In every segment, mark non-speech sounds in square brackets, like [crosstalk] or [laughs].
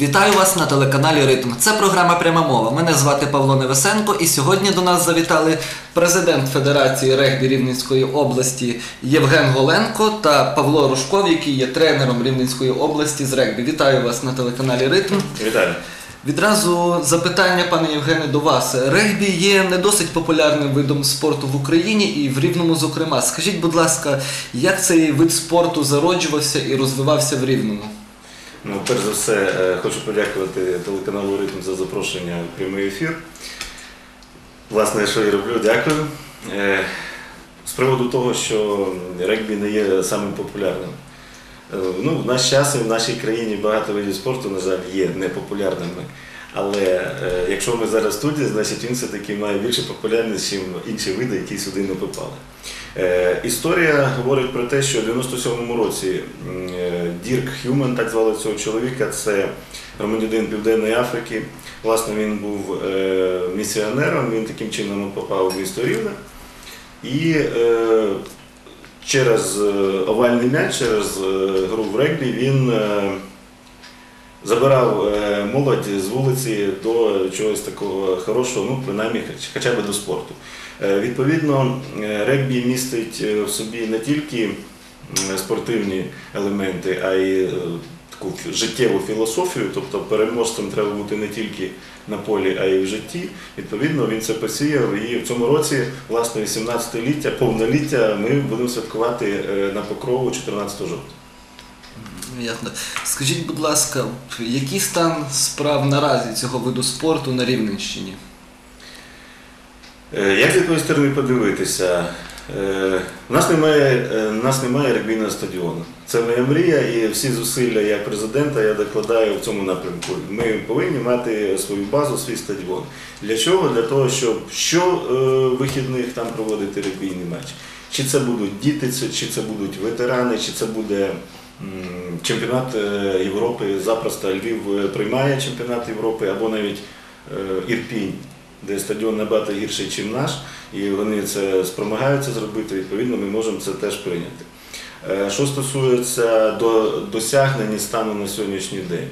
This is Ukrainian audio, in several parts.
Вітаю вас на телеканалі Ритм. Це програма Пряма мова. Мене звати Павло Невесенко, і сьогодні до нас завітали президент Федерації регбі Рівненської області Євген Голенко та Павло Рушков, який є тренером Рівненської області з регбі. Вітаю вас на телеканалі Ритм. Віталій. Відразу запитання, пане Євгене, до вас. Регбі є не досить популярним видом спорту в Україні і в Рівному, зокрема. Скажіть, будь ласка, як цей вид спорту зароджувався і розвивався в Рівному? Ну, перш за все, е, хочу подякувати телеканалу Ритм за запрошення в прямий ефір. Власне, що я роблю, дякую. Е, З приводу того, що регбі не є самим популярним. Е, Ну, в наш час і в нашій країні багато видів спорту, на жаль, є непопулярними. Але якщо ми зараз студії, значить він все-таки має більше популярність, ніж інші види, які сюди не попали. Е, історія говорить про те, що в 97-му році е, Дірк Хюмен, так звали цього чоловіка, це громадянин Південної Африки. Власне, він був е, місіонером, він таким чином попав в місто Рівне. І через овальний м'яч, через гру в регбі він забирав е, молодь з вулиці до чогось такого хорошого, ну, принаймні, хоча б до спорту. Е, Відповідно, е, регбі містить в собі не тільки спортивні елементи, а й таку життєву філософію, тобто переможцем треба бути не тільки на полі, а й в житті. Відповідно, він це посіяв. І в цьому році, власне, 18-ліття, повноліття ми будемо святкувати на покрову 14 жовтня. Ясно. Скажіть, будь ласка, який стан справ наразі цього виду спорту на Рівненщині? Е, Як з якої сторони подивитися? Е, У нас немає, е, у нас немає регбійного стадіону. Це моя мрія, і всі зусилля як президента я докладаю в цьому напрямку. Ми повинні мати свою базу, свій стадіон. Для чого? Для того, щоб що е, вихідних там проводити регбійний матч. Чи це будуть діти, чи це будуть ветерани, чи це буде чемпіонат е, Європи. Запросто Львів е, приймає чемпіонат Європи або навіть е, Ірпінь де стадіон набагато гірший, ніж наш, і вони це спромагаються зробити, відповідно, ми можемо це теж прийняти. Що стосується до досягнень і стану на сьогоднішній день,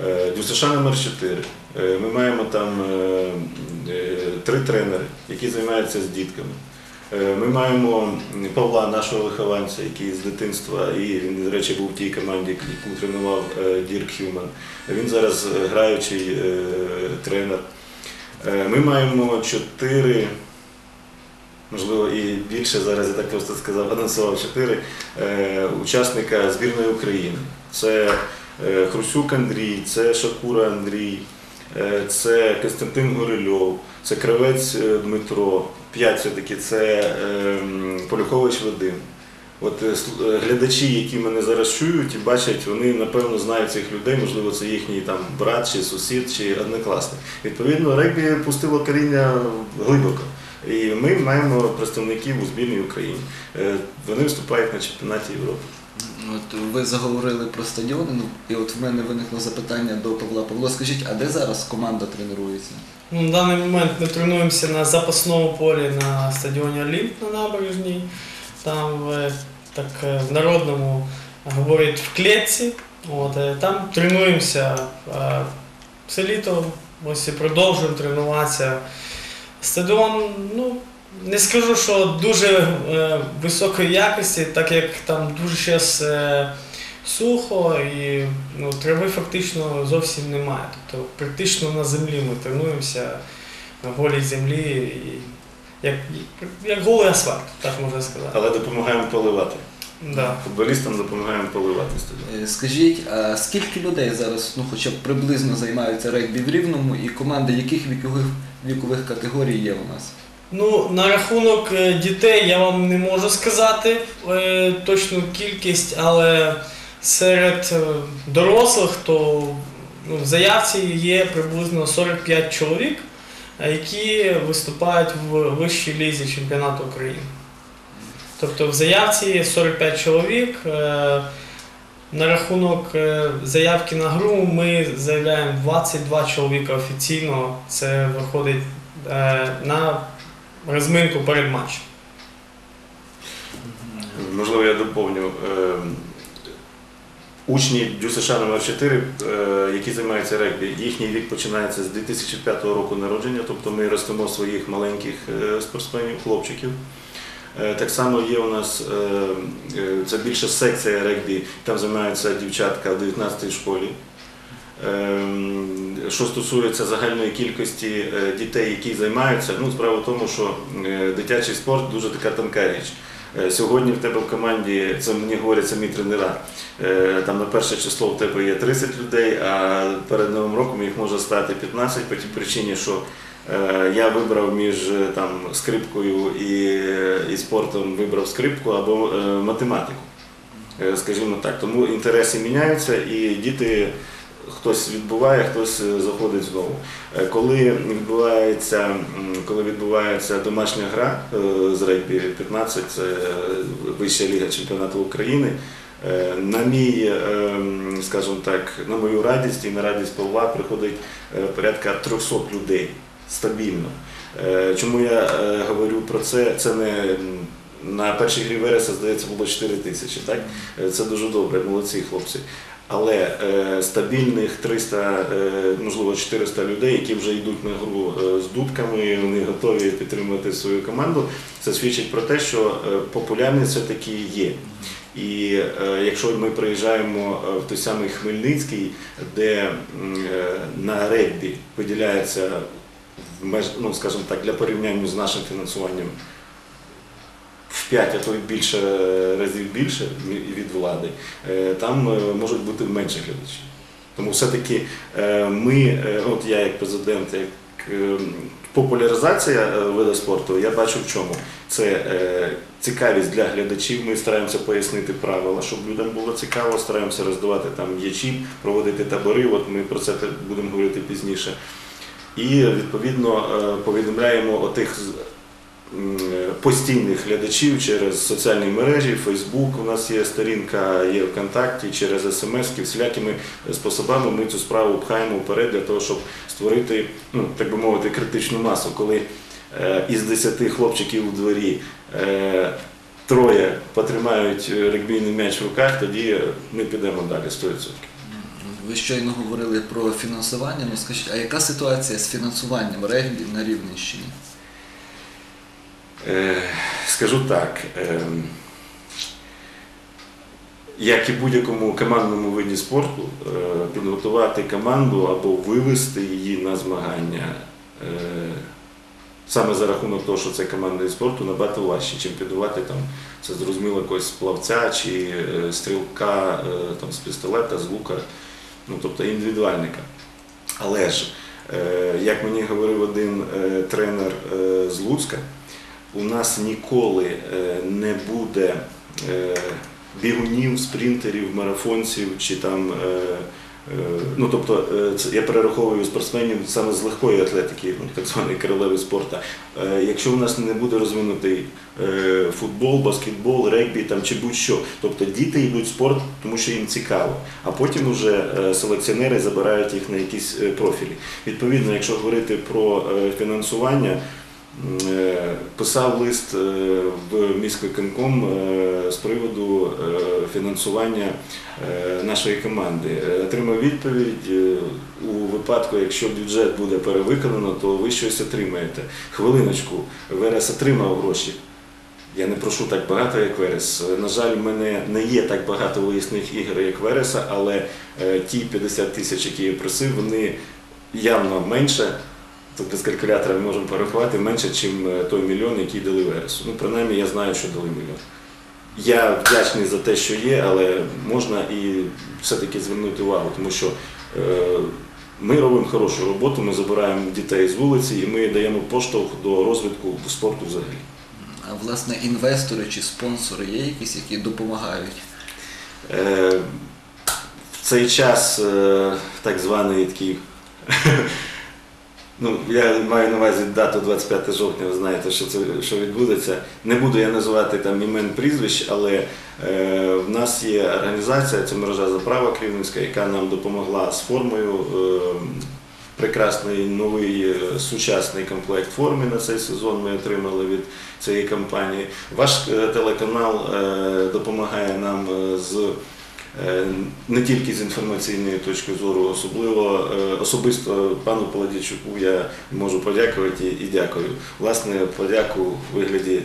Е, ДЮСШ номер 4 Е, Ми маємо там три тренери, які займаються з дітками. Е, Ми маємо Павла, нашого вихованця, який з дитинства, і він, до речі, був в тій команді, яку тренував е, Дірк Хюман. Він зараз граючий е, тренер. Ми маємо чотири, можливо, і більше зараз я так просто сказав, анонсував чотири учасника збірної України. Це Хрусюк Андрій, це Шакура Андрій, це Костянтин Горильов, це Кравець Дмитро, п'ять все-таки це е, м, Полюхович Вадим. От е, е, глядачі, які мене зараз чують і бачать, вони напевно знають цих людей, можливо, це їхній там брат чи сусід, чи однокласник. Відповідно, регбі пустило коріння глибоко. І ми маємо представників у збірній Україні. Е, Вони виступають на чемпіонаті Європи. От ви заговорили про стадіони, ну і от в мене виникло запитання до Павла. Павло, скажіть, а де зараз команда тренується? На даний момент ми тренуємося на запасному полі на стадіоні Олімп на набережній. Там е, так е, в народному говорять в клітці. От, е, там тренуємося е, все літо, ось і продовжуємо тренуватися. Стадіон, ну, не скажу, що дуже високої якості, так як там дуже зараз сухо і ну, трави фактично зовсім немає. Тобто практично на землі ми тренуємося на голій землі, і як, як голий асфальт, так можна сказати. Але допомагаємо поливати. Да. Футболістам допомагаємо поливати стадіон. Е, Скажіть, а скільки людей зараз, ну хоча б приблизно займаються регбі в Рівному і команди яких вікових вікових категорій є у нас? Ну, на рахунок е, дітей я вам не можу сказати е, точну кількість, але серед е, дорослих то ну, в заявці є приблизно 45 чоловік, е, які виступають в вищій лізі чемпіонату України. Тобто в заявці є 45 чоловік. е, На рахунок заявки на гру ми заявляємо 22 чоловіка офіційно. Це виходить на розминку перед матчем. Можливо, я доповню. Учні ДЮСШ номер 4 е, які займаються регбі, їхній вік починається з 2005 року народження, тобто ми ростимо своїх маленьких е, спортсменів, хлопчиків. Е, Так само є у нас це більше секція регбі, там займаються дівчатка в 19-й школі. Ем, Що стосується загальної кількості дітей, які займаються, ну справа в тому, що дитячий спорт дуже така тонка річ. Е, Сьогодні в тебе в команді, це мені говорять самі тренера, е, там на перше число в тебе є 30 людей, а перед Новим роком їх може стати 15 по тій причині, що е, я вибрав між там, скрипкою і, і спортом, вибрав скрипку або математику. Скажімо так, тому інтереси міняються і діти хтось відбуває, хтось е, заходить знову. Е, Коли відбувається, коли відбувається домашня гра е, з регбі 15, це вища ліга чемпіонату України. На мій, скажімо так, на мою радість і на радість Павла приходить порядка 300 людей стабільно. Чому я говорю про це? Це не на першій грі Вереса, здається, було 4 тисячі. Так? Це дуже добре, молодці хлопці. Але е, стабільних 300, е, можливо 400 людей, які вже йдуть на гру е, з дудками, вони готові підтримувати свою команду. Це свідчить про те, що популярність все-таки є. І якщо ми приїжджаємо в той самий Хмельницький, де на регбі виділяється меж, ну, скажімо так, для порівняння з нашим фінансуванням 5, а то й більше е, разів більше від влади, е, там е, можуть бути менше глядачів. Тому все-таки ми, от я як президент, як популяризація виду спорту, я бачу в чому. Це цікавість для глядачів. Ми стараємося пояснити правила, щоб людям було цікаво, стараємося роздавати там ячі, проводити табори. От ми про це будемо говорити пізніше. І відповідно повідомляємо м, е, постійних глядачів через соціальні мережі, Фейсбук, у нас є сторінка, є ВКонтакті, через смс, всілякими способами ми цю справу пхаємо вперед для того, щоб створити, ну, так би мовити, критичну масу, коли е, із 10 хлопчиків у дворі е, троє потримають регбійний м'яч в руках, тоді ми підемо далі 100%. Ви щойно говорили про фінансування. Ну скажіть, а яка ситуація з фінансуванням регбі на Рівненщині? Е, Скажу так, ем, як і будь-якому командному виді спорту, е, підготувати команду або вивести її на змагання е, саме за рахунок того, що це командний спорту, набагато важче, чим підготувати там, це зрозуміло якогось плавця чи стрілка там, з пістолета, з лука, ну, тобто індивідуальника. Але ж, як мені говорив один тренер з Луцька, у нас ніколи е, не буде е, бігунів, спринтерів, марафонців чи там. е, Ну, тобто, я перераховую спортсменів саме з легкої атлетики, ну, так званий королеви спорту. Якщо у нас не буде розвинутий футбол, баскетбол, регбі там, чи будь-що, тобто діти йдуть в спорт, тому що їм цікаво, а потім вже селекціонери забирають їх на якісь профілі. Відповідно, якщо говорити про фінансування, писав лист е, в міськвиконком е, з приводу е, фінансування е, нашої команди. Е, Отримав відповідь е, у випадку, якщо бюджет буде перевиконано, то ви щось отримаєте. Хвилиночку, Верес отримав гроші. Я не прошу так багато, як Верес. Е, На жаль, в мене не є так багато виїзних ігор, як Вереса, але е, ті 50 тисяч, які я просив, вони явно менше. Тут без калькулятора ми можемо порахувати менше, ніж той мільйон, який дали Вересу. Ну, принаймні, я знаю, що дали мільйон. Я вдячний за те, що є, але можна і все-таки звернути увагу, тому що е, ми робимо хорошу роботу, ми забираємо дітей з вулиці і ми даємо поштовх до розвитку спорту взагалі. А власне інвестори чи спонсори є якісь, які допомагають? Е, В цей час е, так званий такий. Ну, я маю на увазі дату 25 жовтня, ви знаєте, що це що відбудеться. Не буду я називати там імен прізвищ, але е, в нас є організація, це мережа заправа Кривницька, яка нам допомогла з формою. Е, прекрасний новий е, сучасний комплект форми на цей сезон ми отримали від цієї компанії. Ваш е, телеканал е, допомагає нам з не тільки з інформаційної точки зору, особливо е, особисто пану Паладійчуку я можу подякувати і дякую. Власне, подяку у вигляді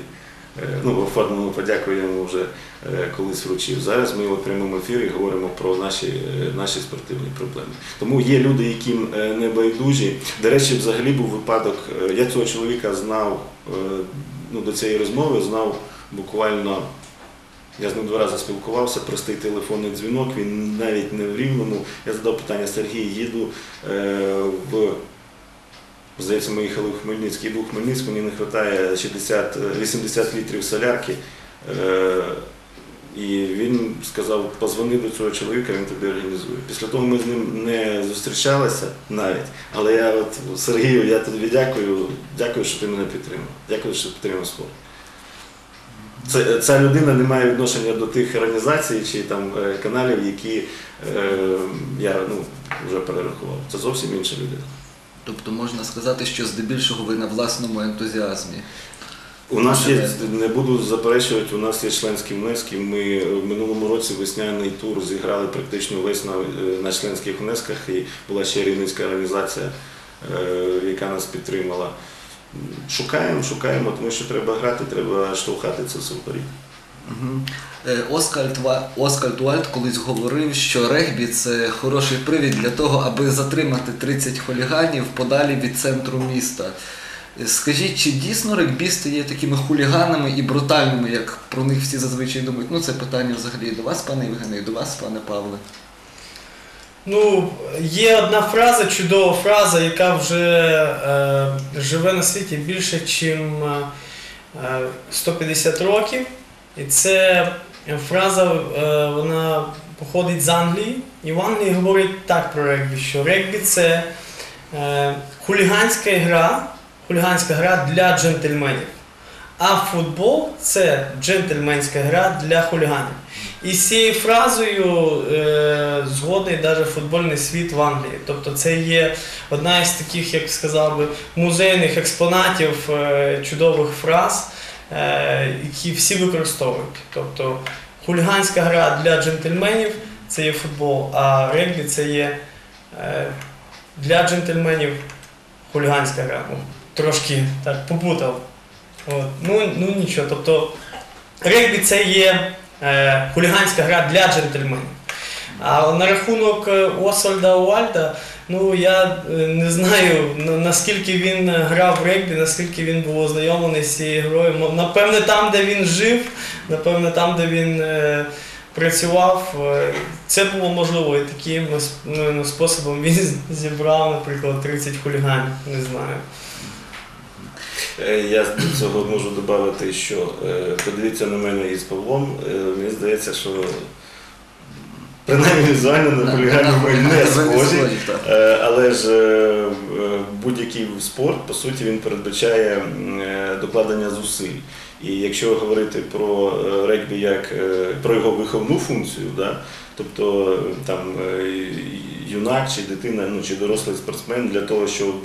е, ну, оформлену подяку я йому вже е, колись вручив. Зараз ми от прямому ефірі говоримо про наші, е, наші спортивні проблеми. Тому є люди, е, не байдужі. До речі, взагалі був випадок. е, Я цього чоловіка знав е, ну, до цієї розмови, знав буквально. Я з ним два рази спілкувався, простий телефонний дзвінок, він навіть не в рівному. Я задав питання Сергій, їду е, в. Здається, ми їхали в Хмельницький, йду в Хмельницьку, мені не вистачає 60, е, 80 літрів солярки. Е, і він сказав, позвони до цього чоловіка, він тобі організує. Після того ми з ним не зустрічалися навіть. Але я от Сергію, я тобі дякую, дякую, що ти мене підтримав. Дякую, що підтримав спорт. Це, ця людина не має відношення до тих організацій чи там е, каналів, які е, я ну, вже перерахував. Це зовсім інша людина. Тобто можна сказати, що здебільшого ви на власному ентузіазмі. У нас є, не буду заперечувати, у нас є членські внески. Ми в минулому році весняний тур зіграли практично весь на, е, на членських внесках і була ще рівницька організація, е, яка нас підтримала. Шукаємо, шукаємо, тому що треба грати, треба штовхати це вперед. Мгм. Е, Оскальд, Оскальд колись говорив, що регбі це хороший привід для того, аби затримати 30 хуліганів подалі від центру міста. Е, Скажіть, чи дійсно регбісти є такими хуліганами і брутальними, як про них всі зазвичай думають? Ну, це питання взагалі до вас, пане Євгене, і до вас, пане Павле. Ну, є одна фраза, чудова фраза, яка вже е, живе на світі більше, ніж е, 150 років. І це фраза, е, вона походить з Англії. І в Англії говорять так про регбі, що регбі це е, хуліганська гра, хуліганська гра для джентльменів. А футбол це джентльменська гра для хуліганів. І з цією фразою е, згодний навіть футбольний світ в Англії. Тобто це є одна із таких, як сказав би, музейних експонатів е, чудових фраз, е, які всі використовують. Тобто хуліганська гра для джентльменів це є футбол, а регбі це є е, для джентльменів хуліганська гра. Ну, трошки так попутав. От. Ну, ну нічого. Тобто регбі це є е, хуліганська гра для джентльменів. А на рахунок е, Освальда Уальда, ну я е, не знаю наскільки він грав в регбі, наскільки він був ознайомлений з цією грою. Напевне, там, де він жив, напевне, там, де він е, працював, е, це було можливо. І таким е, ну, способом він зібрав, наприклад, 30 хуліганів. Не знаю. Е, Я до цього можу додати, що е, подивіться на мене із Павлом. е, Мені здається, що принаймні візуально на ми не схожі. Але ж будь-який спорт, по суті, він передбачає докладення зусиль. І якщо говорити про регбі як про його виховну функцію, да, тобто там юнак чи дитина, ну чи дорослий спортсмен для того, щоб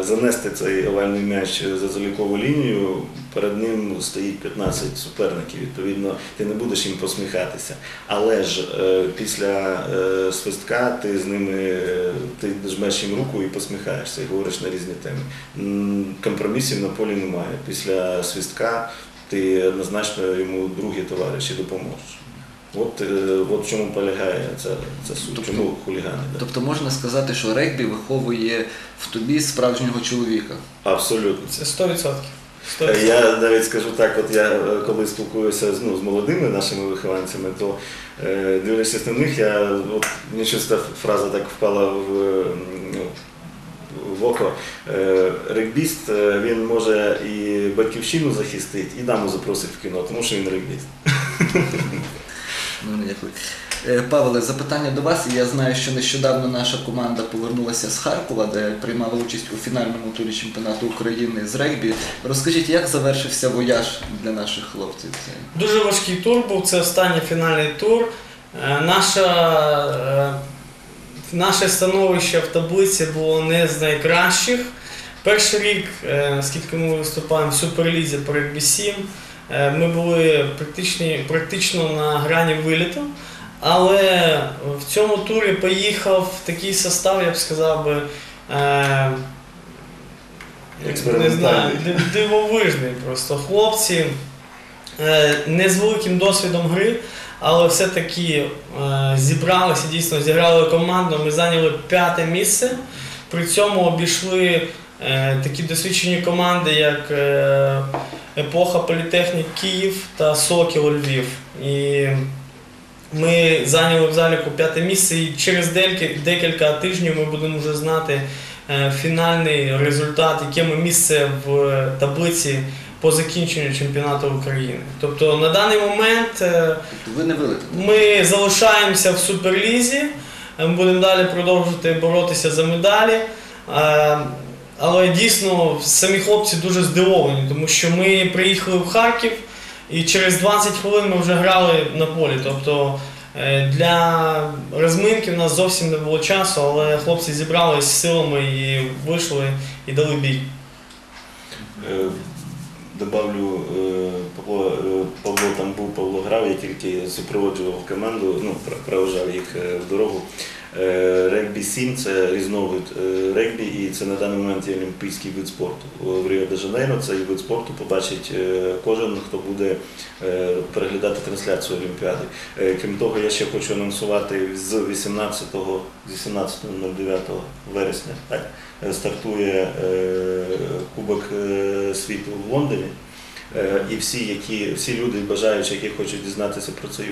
занести цей овальний м'яч за залікову лінію, перед ним стоїть 15 суперників. Відповідно, ти не будеш їм посміхатися. Але ж е, після е, свистка ти з ними е, ти жмеш їм руку і посміхаєшся, і говориш на різні теми. Компромісів на полі немає. Після свистка ти однозначно йому другі товариші допоможеш. От, е, от в чому полягає ця, ця суть, Тобто- чому хулігани. Тобто можна сказати, що регбі виховує в тобі справжнього чоловіка. Абсолютно. Це 100%. Е, 100%. Я навіть скажу так, от я е, коли спілкуюся з, ну, з молодими нашими вихованцями, то е, дивлячись на них, я от мені щось та фраза так впала в, е, ну, в око. Е, регбіст е, він може і батьківщину захистити, і даму запросить в кіно, тому що він регбіст. [laughs] Ну, дякую. Е, Павле, запитання до вас. Я знаю, що нещодавно наша команда повернулася з Харкова, де приймала участь у фінальному турі чемпіонату України з регбі. Розкажіть, як завершився вояж для наших хлопців? Дуже важкий тур був, це останній фінальний тур. Е, Наша, е, наше становище в таблиці було не з найкращих. Перший рік, наскільки ми виступаємо в Суперлізі по регбі 7, е, ми були практично, практично на грані виліту. Але в цьому турі поїхав такий состав, я б сказав би. Е, не знаю, дивовижний просто. Хлопці е, не з великим досвідом гри, але все-таки е, зібралися, дійсно зіграли командно. Ми зайняли п'яте місце. При цьому обійшли е, такі досвідчені команди, як е, Епоха Політехнік Київ та Сокіл Львів. І ми зайняли в заліку п'яте місце, і через декілька, тижнів ми будемо вже знати е, фінальний результат, яке ми місце в таблиці по закінченню чемпіонату України. Тобто на даний момент е, ви не ми залишаємося в суперлізі, е, ми будемо далі продовжувати боротися за медалі. Але дійсно самі хлопці дуже здивовані, тому що ми приїхали в Харків і через 20 хвилин ми вже грали на полі. Тобто е, для розминки в нас зовсім не було часу, але хлопці зібрались з силами і вийшли і дали бій. Е, Добавлю, е, Павло, Павло там був, Павло грав, я тільки супроводжував команду, ну, проважав їх в дорогу. Е, Регбі 7 це різновид е, регбі, і це на даний момент є олімпійський вид спорту. В Ріо де Жанейро цей вид спорту побачить е, кожен, хто буде е, переглядати трансляцію Олімпіади. Е, Крім того, я ще хочу анонсувати з 18 з 18.09 вересня. Так? е, стартує е, Кубок е, світу в Лондоні. Е, І всі, які, всі люди, бажаючі, які хочуть дізнатися про цей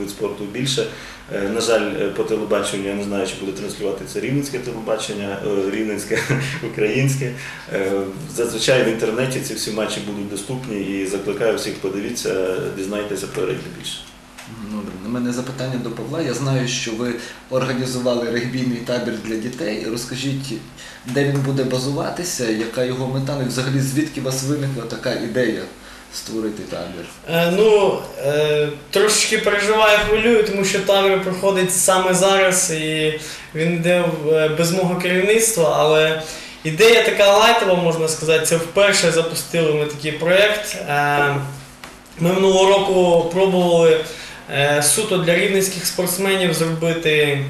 вид- спорту більше. е, На жаль, е, по телебаченню я не знаю, чи буде транслювати це рівненське телебачення, рівненське, [laughs] українське. Зазвичай в інтернеті ці всі матчі будуть доступні і закликаю всіх подивіться, дізнайтеся про регбі більше. Добре, на мене запитання до Павла. Я знаю, що ви організували регбійний табір для дітей. Розкажіть, де він буде базуватися, яка його мета, ну і взагалі звідки у вас виникла така ідея створити табір? Е, ну, е, трошечки переживаю, хвилюю, тому що табір проходить саме зараз і він йде е, без мого керівництва, але ідея така лайтова, можна сказати, це вперше запустили ми такий проєкт. Е, ми минулого року пробували е, суто для рівненських спортсменів зробити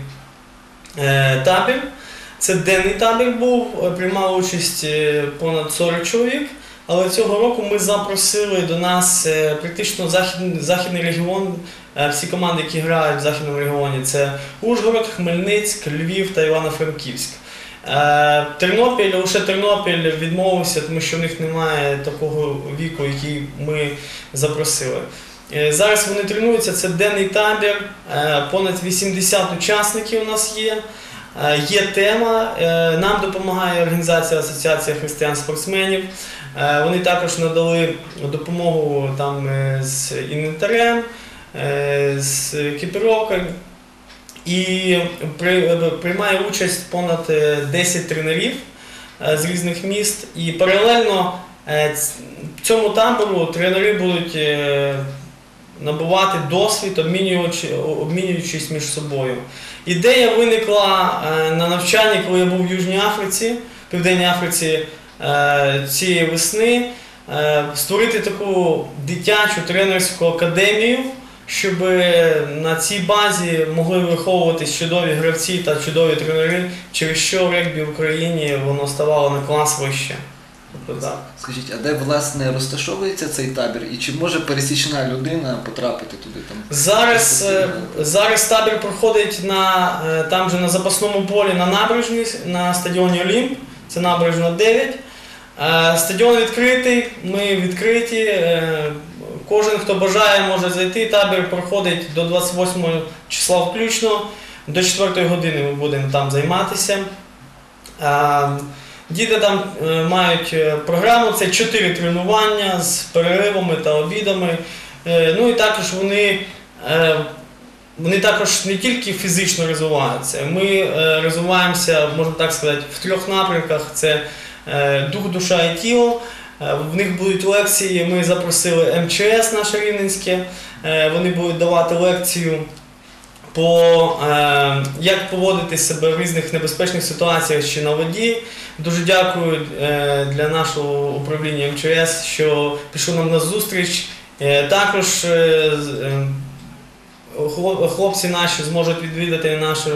е, табір. Це денний табір був, е, приймало участь е, понад 40 чоловік. Але цього року ми запросили до нас е, практично західний, західний регіон, е, всі команди, які грають в західному регіоні, це Ужгород, Хмельницьк, Львів та Івано-Франківськ. Е, Тернопіль, лише Тернопіль відмовився, тому що в них немає такого віку, який ми запросили. Зараз вони тренуються, це денний табір, понад 80 учасників у нас є. Е, Є тема, е, нам допомагає організація Асоціація християн-спортсменів. Е, Вони також надали допомогу там з інвентарем, з екіпіровкою. І приймає участь понад е, 10 тренерів з різних міст. І паралельно цьому табору тренери будуть набувати досвід, обмінюючи- обмінюючись між собою. Ідея виникла е, на навчанні, коли я був в Южній Африці, в Південній Африці е, цієї весни, е, створити таку дитячу тренерську академію, щоб на цій базі могли виховуватись чудові гравці та чудові тренери, через що регбі в Україні воно ставало на клас вище. Тобто так. Скажіть, а де власне розташовується цей табір і чи може пересічна людина потрапити туди там? Зараз, е, зараз табір проходить на, е, там же на запасному полі на набережній, на стадіоні Олімп, це набережна 9. Е, Стадіон відкритий, ми відкриті. Кожен, хто бажає, може зайти. Табір проходить до 28 числа включно. До 4 години ми будемо там займатися. Діти там е, мають е, програму, це 4 тренування з переривами та обідами. Е, Ну і також вони, вони також не тільки фізично розвиваються. Ми розвиваємося, можна так сказати, в трьох напрямках: це дух, душа і тіло. В них будуть лекції. Ми запросили МЧС наше Рівненське. Вони будуть давати лекцію по е, як поводити себе в різних небезпечних ситуаціях чи на воді. Дуже дякую е, для нашого управління МЧС, що пішов нам на зустріч. Е, також е, е, хлоп- хлопці наші зможуть відвідати нашу,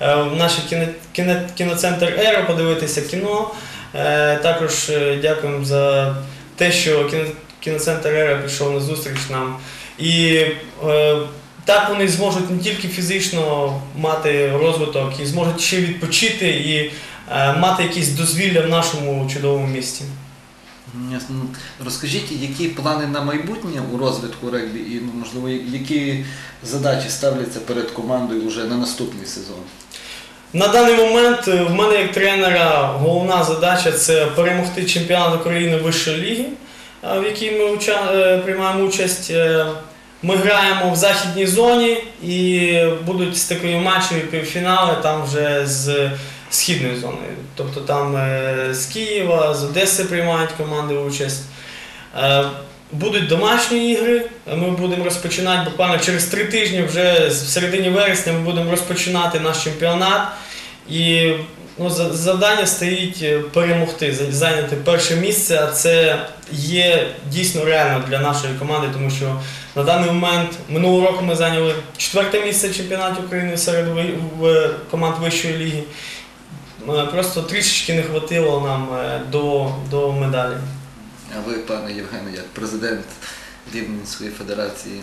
е, наш кіно, кіно, кіноцентр Ера, подивитися кіно. Е, Також дякуємо за те, що кіно, кіноцентр Ера пішов на зустріч нам. І так вони зможуть не тільки фізично мати розвиток, і зможуть ще відпочити і е, мати якісь дозвілля в нашому чудовому місті. Розкажіть, які плани на майбутнє у розвитку регбі і ну, можливо, які задачі ставляться перед командою вже на наступний сезон? На даний момент е, в мене як тренера головна задача це перемогти чемпіонат України вищої ліги, е, в якій ми приймаємо участь. Ми граємо в західній зоні і будуть стикові матчі півфінали там вже з східної зони. Тобто там е, з Києва, з Одеси приймають команди участь. Е, Будуть домашні ігри. Ми будемо розпочинати буквально через три тижні, вже в середині вересня ми будемо розпочинати наш чемпіонат. І ну, завдання стоїть е, перемогти, зайняти перше місце, а це є дійсно реально для нашої команди, тому що на даний момент минулого року ми зайняли четверте місце в чемпіонаті України серед команд вищої ліги. Е, Просто трішечки не хватило нам е, до, до медалі. А ви, пане Євгене, як президент Рівненської федерації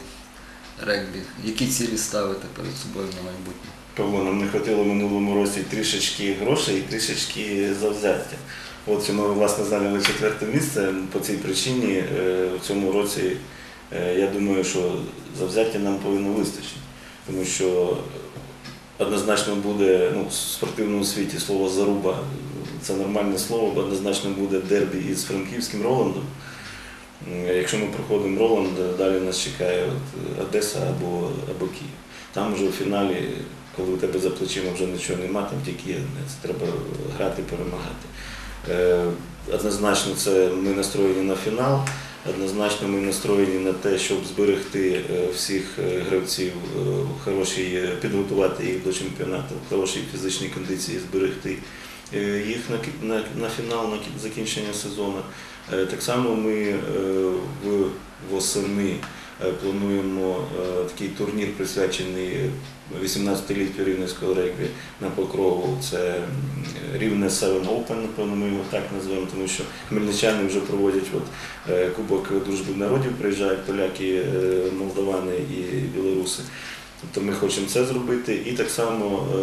регбі, які цілі ставите перед собою на майбутнє? Павло, нам не хватило в минулому році трішечки грошей і трішечки завзяття. От ми власне зайняли четверте місце по цій причині. е, В цьому році е, я думаю, що завзяття нам повинно вистачити. Тому що однозначно буде ну, в спортивному світі слово заруба це нормальне слово, бо однозначно буде дербі із франківським Роландом. Якщо ми проходимо Роланд, далі нас чекає от Одеса або, або Київ. Там вже у фіналі, коли у тебе за плечима вже нічого нема, там тільки. Це треба грати, перемагати. Е, Однозначно, це ми настроєні на фінал. Однозначно ми настроєні на те, щоб зберегти е, всіх е, гравців хорошій, підготувати їх до чемпіонату в хорошій фізичній кондиції, зберегти їх на, на, на фінал, на закінчення сезону. Так само ми в восени плануємо е, такий турнір, присвячений 18-літтю рівненського регбі на Покрову. Це Рівне Seven Open, напевно, ми його так назвемо, тому що хмельничани вже проводять от, е, Кубок дружби народів, приїжджають поляки, е, молдавани і білоруси. Тобто ми хочемо це зробити. І так само е,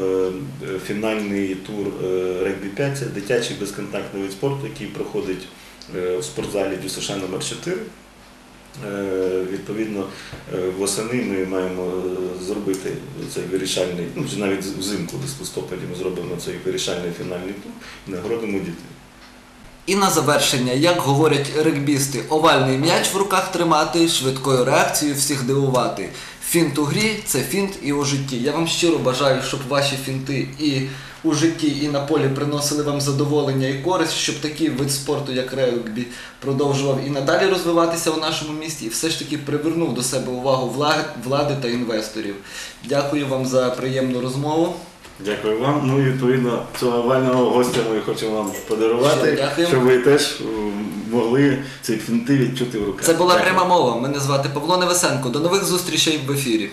е, фінальний тур е, регбі 5 це дитячий безконтактний вид спорту, який проходить е, в спортзалі ДЮСШ номер 4 Е, Відповідно, е, восени ми маємо е, зробити цей вирішальний, ну навіть взимку, десь в листопаді ми зробимо цей вирішальний фінальний тур і нагородимо дітей. І на завершення, як говорять регбісти, овальний м'яч в руках тримати, швидкою реакцією всіх дивувати. Фінт у грі це фінт і у житті. Я вам щиро бажаю, щоб ваші фінти і у житті, і на полі приносили вам задоволення і користь, щоб такий вид спорту, як регбі, продовжував і надалі розвиватися у нашому місті, і все ж таки привернув до себе увагу влади та інвесторів. Дякую вам за приємну розмову. Дякую вам. Ну і відповідно цього овального гостя ми хочемо вам подарувати, дякую. щоб ви теж могли ці фінти відчути в руках. Це була Дякую. пряма мова. Мене звати Павло Невесенко. До нових зустрічей в ефірі.